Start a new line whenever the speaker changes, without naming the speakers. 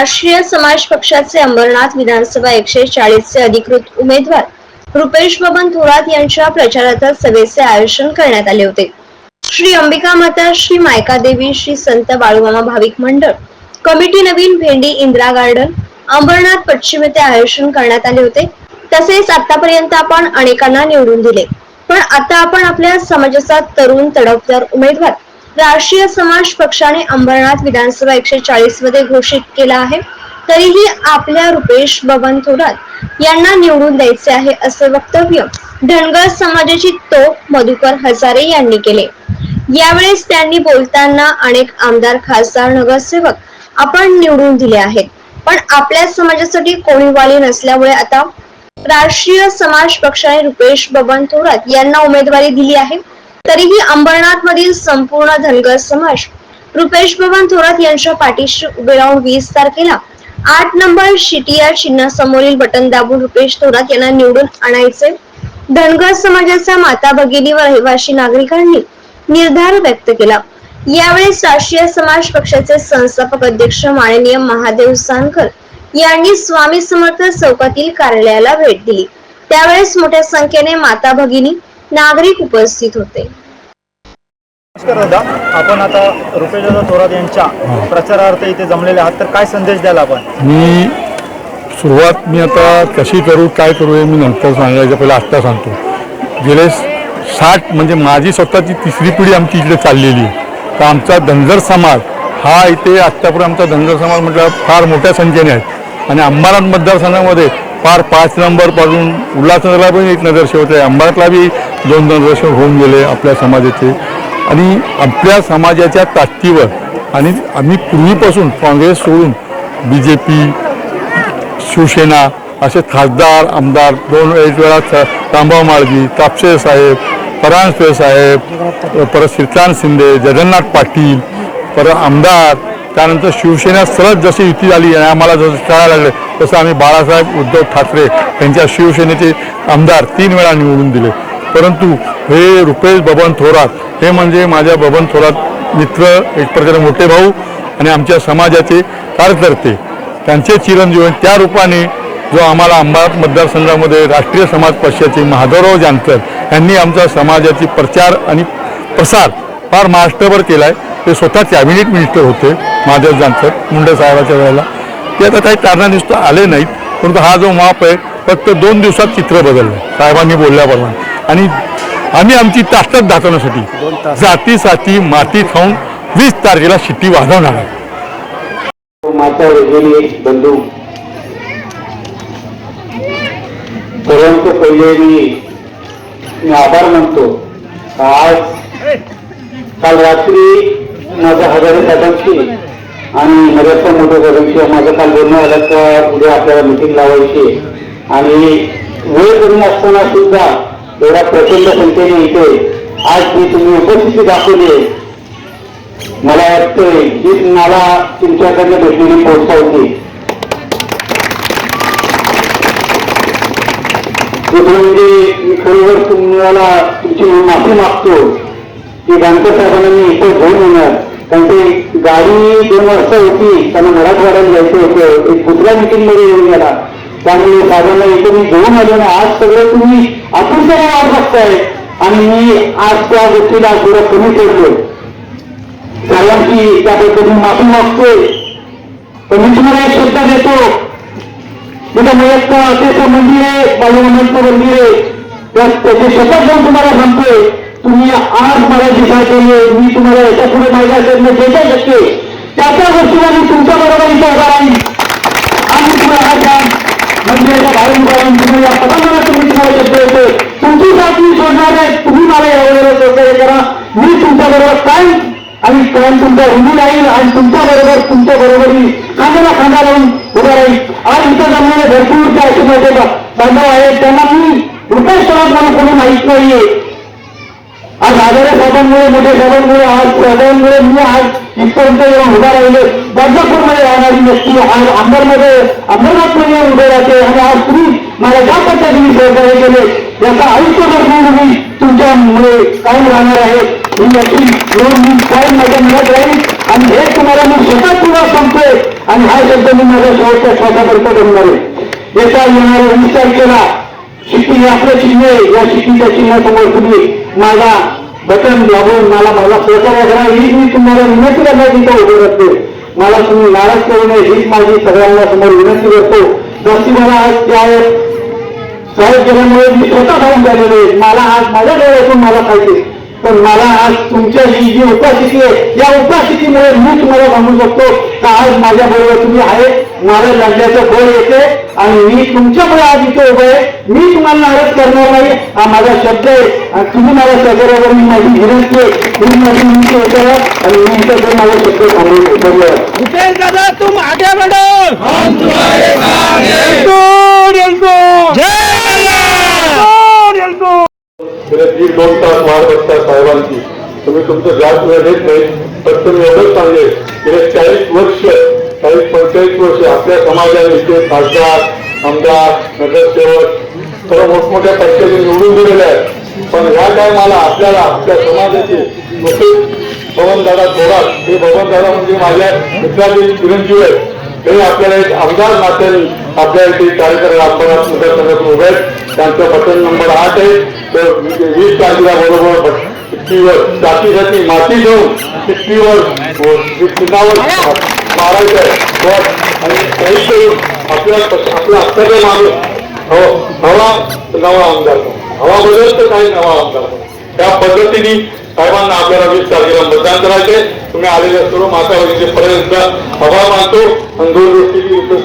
राष्ट्रीय समाज पक्षाचे अंबरनाथ विधानसभा एकशे चाळीसचे अधिकृत उमेदवार रुपेश बबन थोरात यांच्या प्रचारार्थ सभेचे आयोजन करण्यात आले होते. श्री अंबिका माता श्री मायका देवी श्री संत बाळूमामा भाविक मंडळ कमिटी नवीन भेंडी इंदिरा गार्डन अंबरनाथ पश्चिम येथे आयोजन करण्यात आले होते. तसेच आतापर्यंत आपण अनेकांना निवडून दिले. पण आता आपण आपल्या समाजाचा तरुण तडफदार उमेदवार राष्ट्रीय समाज पक्षाने अंबरनाथ विधानसभा एकशे चाळीसमध्ये घोषित केला आहे. तरीही आपल्या रुपेश बबन थोरात यांना निवडून द्यायचे आहे असे वक्तव्य धनगर समाजाची तो मधुकर हजारे यांनी केले. यावेळेस त्यांनी बोलताना अनेक आमदार खासदार नगरसेवक आपण निवडून दिले आहेत. पण आपल्या समाजासाठी कोणी वाली नसल्यामुळे आता राष्ट्रीय समाज पक्षाने रुपेश बबन थोरात यांना उमेदवारी दिली आहे. तरीही अंबरनाथ मधील संपूर्ण धनगर समाज रुपेश भवन थोरात यांच्या पाठीशी उभे राहून वीस तारखेला आठ नंबर शिटिया चिन्हासमोरील बटन दाबून रुपेश थोरात यांना निवडून आणायचे. धनगर समाजाच्या माता भगिनी व रहिवासी नागरिकांनी निर्धार व्यक्त केला. यावेळी राष्ट्रीय समाज पक्षाचे संस्थापक अध्यक्ष माननीय महादेव जानकर यांनी स्वामी समर्थ चौकातील कार्यालयाला भेट दिली. त्यावेळेस मोठ्या संख्येने माता भगिनी नागरिक उपस्थित होते.
नमस्कार दादा आपण आता रुपेशदादा थोरात यांच्या प्रचारार्थ इथे जमलेले आहात. तर काय संदेश द्याल आपण?
मी सुरुवात मी आता कशी करू काय करू हे मी नंतर सांगायचं पहिलं आत्ता सांगतो. गेले साठ म्हणजे माझी स्वतःची तिसरी पिढी आमची इकडे चाललेली आहे. तर आमचा धनगर समाज हा इथे आत्तापर्यंत आमचा धनगर समाज म्हटलं फार मोठ्या संख्येने आहे. आणि अंबारात मतदारसंघामध्ये फार पाच नंबरपासून उल्हासनगरला पण एक नगरसेवक आहे. अंबारातला बी दोन नगरसेवक होऊन गेले आपल्या समाजाचे. आणि आपल्या समाजाच्या ताकदीवर आणि आम्ही पूर्वीपासून काँग्रेस सोडून बी जे पी शिवसेना असे खासदार आमदार दोन एक वेळा थ- रामभाऊ माळजी तापसे साहेब परांजपे साहेब परत श्रीकांत शिंदे जगन्नाथ पाटील परत आमदार त्यानंतर शिवसेना सरळ जशी युती झाली आणि आम्हाला जसं कळायला लागलं तसं आम्ही बाळासाहेब उद्धव ठाकरे यांच्या शिवसेनेचे आमदार तीन वेळा निवडून दिले. परंतु हे रुपेश बबन थोरात हे म्हणजे माझ्या बबन थोरात मित्र एक प्रकारे मोठे भाऊ आणि आमच्या समाजाचे कार्यकर्ते. त्यांचे चिरंजीव त्या रूपाने जो आम्हाला अंबात मतदारसंघामध्ये राष्ट्रीय समाज पक्षाचे माधवराव जानकर यांनी आमच्या समाजाची प्रचार आणि प्रसार फार महाराष्ट्रभर केला आहे ते स्वतः कॅबिनेट मिनिस्टर होते. महादेव जानकर मुंडे साहेबाच्या वेळेला. ते आता काही कारणानिस्त आले नाहीत परंतु हा जो माप आहे फक्त दोन दिवसात चित्र बदललं साहेबांनी बोलल्याप्रमाणे. आणि आम्ही आमची ताकद दाखवण्यासाठी जातीसाठी माती खाऊन वीस तारखेला शिट्टी वाजवणार आहे.
माता वगैरे बंधू. परंतु पहिले मी मी आभार मानतो. आज काल रात्री माझ्या हजारे साहेबांशी आणि बऱ्याचशा मोठ्या साहेबांशी माझं काल बोलणं झालं का पुढे आपल्याला मिटिंग लावायची आणि वेळ करून असताना सुद्धा एवढ्या प्रचंड संख्येने इथे आज मी तुम्ही उपस्थिती दाखवली आहे. मला वाटतंय की मला तुमच्याकडनं भेटलेली पोहोचवते. दुसरं म्हणजे मी खरोखर तुम्हाला तुमची माफी मागतो. की बँक साहेबांना मी इथे घेऊन येणार. त्यांची गाडी दोन वाजता होती त्यांना मराठवाड्याला जायचं होतं. एक दुसऱ्या मीटिंगमध्ये येऊन गेला. त्यामुळे साधारण इथे मी घेऊन आलो ना आज सगळं तुम्ही अतिशय वाट बघताय आणि मी आज त्या गोष्टीला थोडं कमी करतोय सर्वांची त्याबद्दल मी माफी मागतोय. पण मी तुम्हाला एक शब्द देतो. तिथं मयत असे मंदिर आहे बालूमामांचं मंदिर आहे. त्याचे शपथ घेऊन तुम्हाला सांगतोय. तुम्ही आज मला दिशा केली मी तुम्हाला याच्यापुढे माहिती असेल जे काही शकते त्याच्या त्या गोष्टीला मी तुमच्या बरोबर इथे उभा राहील आणि तुम्हाला हा मंदिराच्या म्हणजे बाहेर उभा राहून तुम्ही या पदांना तुम्ही तुम्हाला शब्द येतो तुमची साथ मी सोडणार आहे. तुम्ही मला यावर सहकार्य करा. मी तुमच्या बरोबर काय? आणि कायम तुमचा हिंदू राहील आणि तुमच्या बरोबर तुमच्या बरोबरी खांद्याला खांदा लावून उभा राहील. आज इथं जमलेले भरपूर जे असे बांधव आहेत. त्यांना मी रुपेश स्वरात मला कोणी माहीत नाहीये. आज हजारे साहेबांमुळे मोठ्या साहेबांमुळे आज साहेबांमुळे मी आज इथपर्यंत येऊन उभा राहिले. बदलापूरमध्ये राहणारी व्यक्ती आज अंबरमध्ये अंबरनाथमध्ये येऊन उभे राहते. आणि आज तुम्ही मला ज्या पद्धतीने सहकार्य केले याचा आयुष्यभर मी तुमच्यामुळे कायम राहणार आहे. ही याची लोन मी कायम माझ्या मनात राहील आणि हे तुम्हाला मी स्वतः पुन्हा सांगतोय. आणि हा शब्द मी माझ्या शेवटच्या श्वासापर्यंत बनणार आहे याचा येणारा वीस तारखेला शिट्टी हे आपलं चिन्ह आहे या शिट्टीच्या चिन्हासमोर तुम्ही माझा बटन दाबून मला माझा सहकार्य करा ही मी तुम्हाला विनंती करण्याची इथं उभे राहते मला तुम्ही नाराज करू नये. हीच माझी सगळ्यांना समोर विनंती करतो. जशी मला आज त्या साहेब केल्यामुळे मी स्वतः खाऊन झालेलो आहे. मला आज माझ्या डोळ्यातून मला खायचे पण मला आज तुमच्या ही जी उपस्थिती आहे. या उपस्थितीमुळे मी तुम्हाला सांगू शकतो का आज माझ्या बरोबर तुम्ही आहे. माझ्या लढण्याचं बळ येते आणि मी तुमच्यामुळे आज इथे उभं आहे. मी तुम्हाला नाराज करणार नाही. हा माझा शब्द आहे. आणि तुम्ही माझ्या सहकार्यावर मी माझी विनंती आहे. तुम्ही माझी विनंती होते आणि मी इथं तर माझा शब्द सांगू धन्यवाद
भूपेन दादा तुम आगे बढ़ो
एक दोन तास वाट बसता साहेबांची. तुम्ही तुमचं जास्त वेळ देत नाही तर तुम्ही एवढंच सांगेल. गेले चाळीस वर्ष चाळीस पंचेचाळीस वर्ष आपल्या समाजाने इथे खासदार आमदार नगरसेवक सर्व मोठमोठ्या पक्षाने निवडून दिलेले आहेत. पण ह्या टायमाला आपल्याला आपल्या समाजाचे नुकतेच बबनदादा थोरात हे बबनदादा म्हणजे माझ्या मित्राचे चिरंजीव आहेत. ते आपल्याला एक आमदार नात्याने आपल्या इथे कार्यक्रम आपण मतदारसंघात उभे आहेत. त्यांचा बटन नंबर आठ आहे. तर वीस तारखेला बरोबर चिठ्ठीवर जातीसाठी माती देऊन चिठ्ठीवर व चिन्हावर मारायचं आहे. बस आणि काही करून आपल्या आपला हक्काचे माणूस हो हवा नवा आमदार. हवा बदल तर काही नवा आमदार. त्या पद्धतीने साहेबांना आपल्याला वीस तारखेला मतदान करायचे तुम्ही आलेल्या सर्व माता पर्यंत आभार मानतो आणि दोन गोष्टी